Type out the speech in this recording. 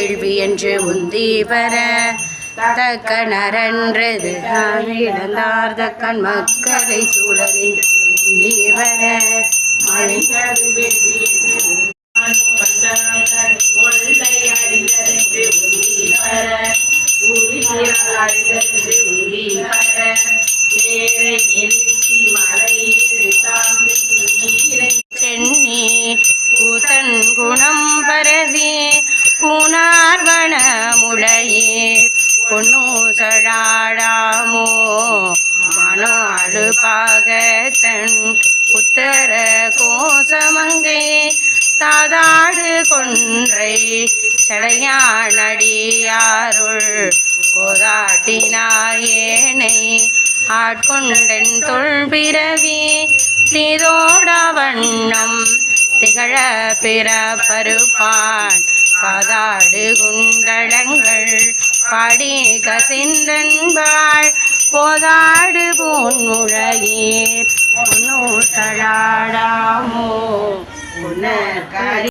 கேள்வி என்று உந்தி பெற தக்க நரன்றது இழந்தார் தக்கன் மக்களை சூழலில் உந்தி பெற மழை சென்னி குணம் பரவி முளையீர் பொன்னூசடாடாமோ அழுப்பாக தன் உத்தர கோசமங்கை தாதாடு கொன்றை சடையானடியாருள் கோதாட்டினாயேனை ஆட்கொண்டன் தொல்பிறவி நீதோட வண்ணம் திகழ பிற பருப்பான் காதாடு குண்டலங்கள் பாடி கசிந்தன்பாள் போதாடு பூன்முழையீர் பொன்னூசட